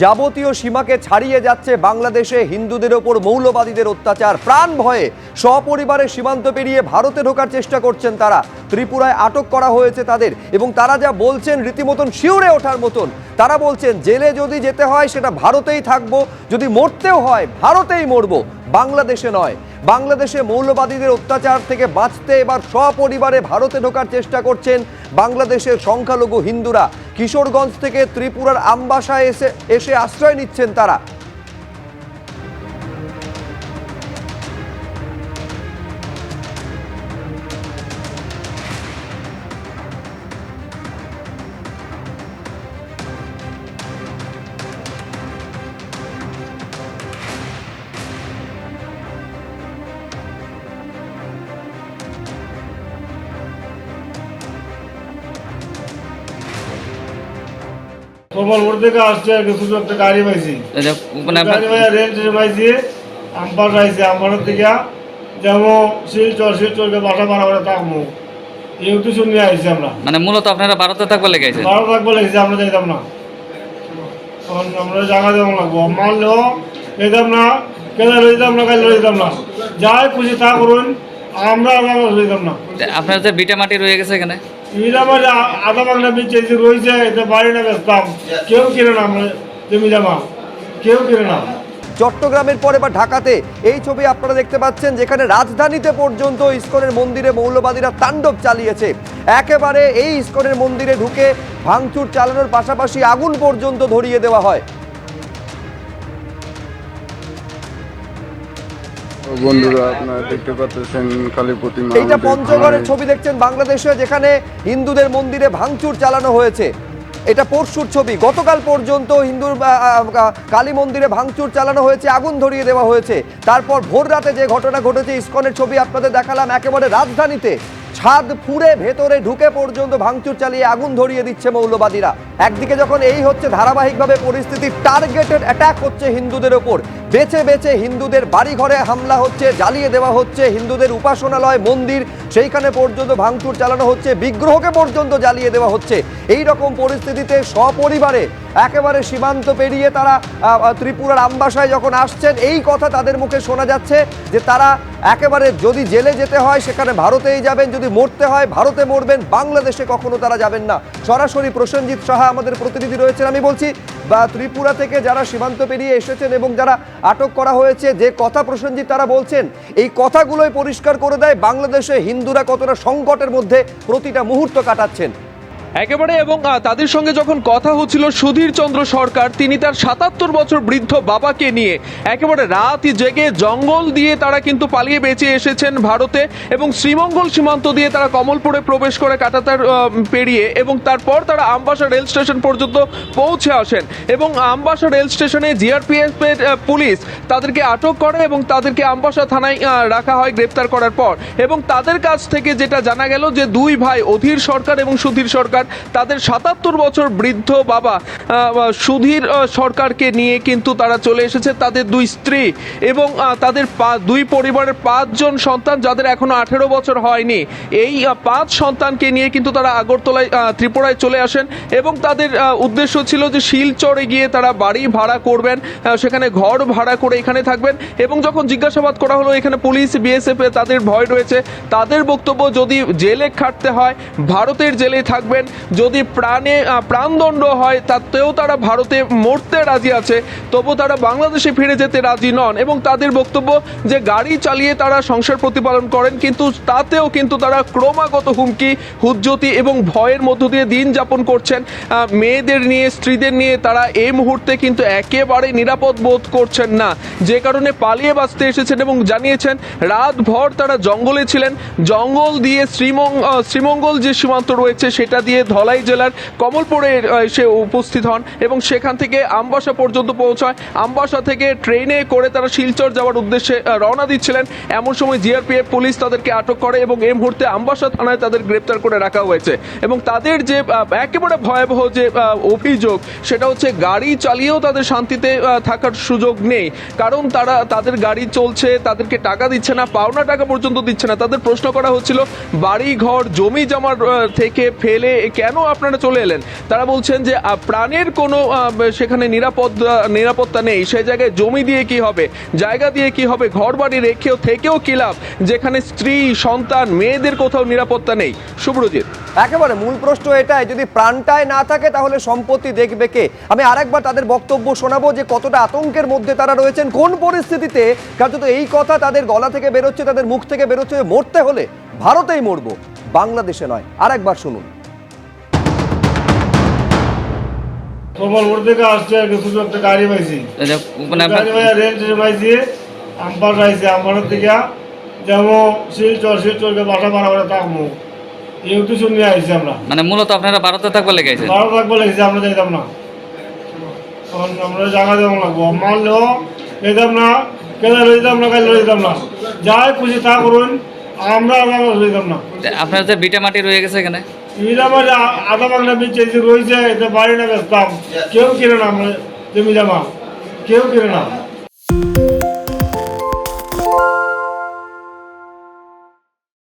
যাবতীয় সীমাকে ছাড়িয়ে যাচ্ছে বাংলাদেশে হিন্দুদের ওপর মৌলবাদীদের অত্যাচার। প্রাণ ভয়ে সপরিবারে সীমান্ত পেরিয়ে ভারতে ঢোকার চেষ্টা করছেন তারা। ত্রিপুরায় আটক করা হয়েছে তাদের এবং তারা যা বলছেন রীতিমতন শিউরে ওঠার মতন। তারা বলছেন, জেলে যদি যেতে হয়, সেটা ভারতেই থাকব। যদি মরতেও হয়, ভারতেই মরবো। বাংলাদেশে নয়। বাংলাদেশে মৌলবাদীদের অত্যাচার থেকে বাঁচতে এবার সপরিবারে ভারতে ঢোকার চেষ্টা করছেন বাংলাদেশের সংখ্যালঘু হিন্দুরা। কিশোরগঞ্জ থেকে ত্রিপুরার আমবাসায় এসে এসে আশ্রয় নিচ্ছেন তারা। কমলপুর থেকে আসছে আর কি শুধু একটা গাড়ি পাইছি। মানে গাড়ি পাইয়া রেল স্টেশন পাইছি আমপাস আইছি আমপাসের থেকে যাব শিলচর শিলচরকে বাসা করে থাকব। এই উদ্দেশ্য নিয়ে আইছি আমরা। মানে মূলত আপনারা ভারতে থাকবার লেগে আছে ভাড়া থাকব লেগেছে আমরা যাইতাম না। তখন আমরা জায়গা দেবো লাগবো। মানলেও যেতাম না কেদার লইতাম না কাল লইতাম না। যাই খুশি তা করুন আমরা আমরা লইতাম না। আপনার যে বিটা মাটি রয়ে গেছে এখানে? এরা মানে আধা বাংলা বিচ্ছে যে রয়েছে এটা বাড়ি না বেচতাম কেউ কিনে না জমি জামা কেউ কিনে না। চট্টগ্রামের পরে বা ঢাকাতে এই ছবি আপনারা দেখতে পাচ্ছেন, যেখানে রাজধানীতে পর্যন্ত ইস্কনের মন্দিরে মৌলবাদীরা তাণ্ডব চালিয়েছে। একেবারে এই ইস্কনের মন্দিরে ঢুকে ভাঙচুর চালানোর পাশাপাশি আগুন পর্যন্ত ধরিয়ে দেওয়া হয়। বন্ধুরা আপনারা দেখতে পাচ্ছেন কালী প্রতিমা এইটা পঞ্চগড়ের ছবি দেখছেন বাংলাদেশে যেখানে হিন্দুদের মন্দিরে ভাঙচুর চালানো হয়েছে। এটা পরশুর ছবি। গতকাল পর্যন্ত হিন্দুর কালী মন্দিরে ভাঙচুর চালানো হয়েছে আগুন ধরিয়ে দেওয়া হয়েছে। তারপর ভোর রাতে যে ঘটনা ঘটেছে ইস্কনের ছবি আপনাদের দেখালাম। একেবারে রাজধানীতে ছাদ ফুঁড়ে ভেতরে ঢুকে পর্যন্ত ভাঙচুর চালিয়ে আগুন ধরিয়ে দিচ্ছে মৌলবাদীরা। একদিকে যখন এই হচ্ছে ধারাবাহিকভাবে পরিস্থিতি টার্গেটেড অ্যাটাক হচ্ছে হিন্দুদের ওপর। বেছে বেছে হিন্দুদের বাড়িঘরে হামলা হচ্ছে, জ্বালিয়ে দেওয়া হচ্ছে, হিন্দুদের উপাসনালয়, মন্দির, সেইখানে পর্যন্ত ভাঙচুর চালানো হচ্ছে, বিগ্রহকে পর্যন্ত জ্বালিয়ে দেওয়া হচ্ছে। এই রকম পরিস্থিতিতে সপরিবারে একেবারে সীমান্ত পেরিয়ে তারা ত্রিপুরার আমবাসায় যখন আসছেন, এই কথা তাদের মুখে শোনা যাচ্ছে যে তারা একেবারে যদি জেলে যেতে হয়, সেখানে ভারতেই যাবেন, যদি মরতে হয়, ভারতে মরবেন, বাংলাদেশে কখনো তারা যাবেন না। সরাসরি প্রসেনজিৎ সাহা আমাদের প্রতিনিধি রয়েছেন। আমি বলছি বা ত্রিপুরা থেকে যারা সীমান্ত পেরিয়ে এসেছেন এবং যারা আটক করা হয়েছে, যে কথা প্রসেনজিৎ তারা বলছেন, এই কথাগুলোই পরিষ্কার করে দেয় বাংলাদেশে হিন্দুরা কতটা সংকটের মধ্যে প্রতিটা মুহূর্ত কাটাচ্ছেন। একেবারে এবং তাদের সঙ্গে যখন কথা হচ্ছিল সুধীর চন্দ্র সরকার, তিনি তার সাতাত্তর বছর বৃদ্ধ বাবাকে নিয়ে একেবারে রাত জেগে জঙ্গল দিয়ে তারা কিন্তু পালিয়ে বেঁচে এসেছেন ভারতে এবং শ্রীমঙ্গল সীমান্ত দিয়ে তারা কমলপুরে প্রবেশ করে কাটাতার পেরিয়ে এবং তারপর তারা আমবাসা রেল স্টেশন পর্যন্ত পৌঁছে আসেন এবং আমবাসা রেল স্টেশনে জিআরপিএফ পুলিশ তাদেরকে আটক করে এবং তাদেরকে আমবাসা থানায় রাখা হয় গ্রেপ্তার করার পর এবং তাদের কাছ থেকে যেটা জানা গেল যে দুই ভাই অধীর সরকার এবং সুধীর সরকার তাদের সাতাত্তর বছর বৃদ্ধ বাবা সুধীর সরকারকে নিয়ে কিন্তু তারা চলে এসেছে তাদের দুই স্ত্রী এবং তাদের দুই পরিবারের পাঁচজন সন্তান যাদের এখনও আঠেরো বছর হয়নি। এই পাঁচ সন্তানকে নিয়ে কিন্তু তারা আগরতলায় ত্রিপুরায় চলে আসেন এবং তাদের উদ্দেশ্য ছিল যে শিলচরে গিয়ে তারা বাড়ি ভাড়া করবেন সেখানে ঘর ভাড়া করে এখানে থাকবেন এবং যখন জিজ্ঞাসাবাদ করা হলো এখানে পুলিশ, বিএসএফ তাদের ভয় রয়েছে, তাদের বক্তব্য যদি জেলে খাটতে হয়, ভারতের জেলে থাকবেন যদি প্রাণে প্রাণদণ্ড হয় তাতেও তারা ভারতে মরতে রাজি আছে, তবু তারা বাংলাদেশে ফিরে যেতে রাজি নন। এবং তাদের বক্তব্য যে গাড়ি চালিয়ে তারা সংসার প্রতিপালন করেন, কিন্তু তাতেও কিন্তু তারা ক্রমাগত হুমকি, হুজ্জতি এবং ভয়ের মধ্য দিয়ে দিন যাপন করছেন। মেয়েদের নিয়ে, স্ত্রীদের নিয়ে তারা এই মুহূর্তে কিন্তু একেবারে নিরাপদ বোধ করছেন না। যে কারণে পালিয়ে বাঁচতে এসেছেন এবং জানিয়েছেন, রাতভর তারা জঙ্গলে ছিলেন। জঙ্গল দিয়ে শ্রীমঙ্গ শ্রীমঙ্গল যে সীমান্ত রয়েছে, সেটা দিয়ে ধলাই জেলার কমলপুরে এসে উপস্থিত হন এবং সেখান থেকে আমবাসা পর্যন্ত পৌঁছায়। আমবাসা থেকে ট্রেনে করে তারা শিলচর যাওয়ার উদ্দেশ্যে রওনা দিচ্ছিলেন। এমন সময় জিআরপিএফ পুলিশ তাদেরকে আটক করে এবং এই মুহূর্তে আমবাসা থানায় তাদের গ্রেপ্তার করে রাখা হয়েছে। এবং তাদের যে একেবারে ভয়াবহ যে অভিযোগ, সেটা হচ্ছে গাড়ি চালিয়েও তাদের শান্তিতে থাকার সুযোগ নেই। কারণ তারা, তাদের গাড়ি চলছে, তাদেরকে টাকা দিচ্ছে না, পাওনা টাকা পর্যন্ত দিচ্ছে না। তাদের প্রশ্ন করা হচ্ছিল বাড়ি ঘর জমি জমার থেকে ফেলে কেন আপনারা চলে এলেন? তারা বলছেন যে প্রাণের কোনো সেখানে নিরাপদ নিরাপত্তা নেই। সেই জায়গায় জমি দিয়ে কি হবে? জায়গা দিয়ে কি হবে? ঘর বাড়ি রেখেও থেকেও কি লাভ? যেখানে স্ত্রী, সন্তান, মেয়েদের কোথাও নিরাপত্তা নেই। শুভ্রজিৎ একেবারে মূল প্রশ্ন এটাই, যদি প্রাণটায় না থাকে তাহলে সম্পত্তি দেখবে কে? আমি আরেকবার তাদের বক্তব্য শোনাবো যে, কতটা আতঙ্কের মধ্যে তারা রয়েছেন। কোন পরিস্থিতিতে কার্যত এই কথা তাদের গলা থেকে বেরোচ্ছে, তাদের মুখ থেকে বেরোচ্ছে মরতে হলে ভারতেই মরবো, বাংলাদেশে নয়। আরেকবার শুনুন। কমলপুর থেকে আসছে আর কি শুধু একটা গাড়ি পাইছি। মানে গাড়ি ভাইয়া রেল স্টেশন পাইছি আম্পার পাইছি আম্পারের থেকে যেমন শিলচর শিলচরকে বাসা করে থাকব। এই উদ্দেশ্য নিয়ে আমরা। মানে মূলত আপনারা ভারতে থাকবার লেগে আছেন বারো থাকব লেগেছি আমরা যাইতাম না। আমরা জায়গা দেওয়া লাগবো। মারলেও যেতাম না কেদা লইতাম না কাল লইতাম না। যাই খুশি তা করুন আমরা আমরা লইতাম না। আপনার যে বিটা মাটি রয়ে গেছে এখানে? মিলা মানে আধা বাংলা বিচ রয়েছে, এটা বাড়ি না বেচতাম কেউ কিনে না জমি জামা কেউ কিনে না।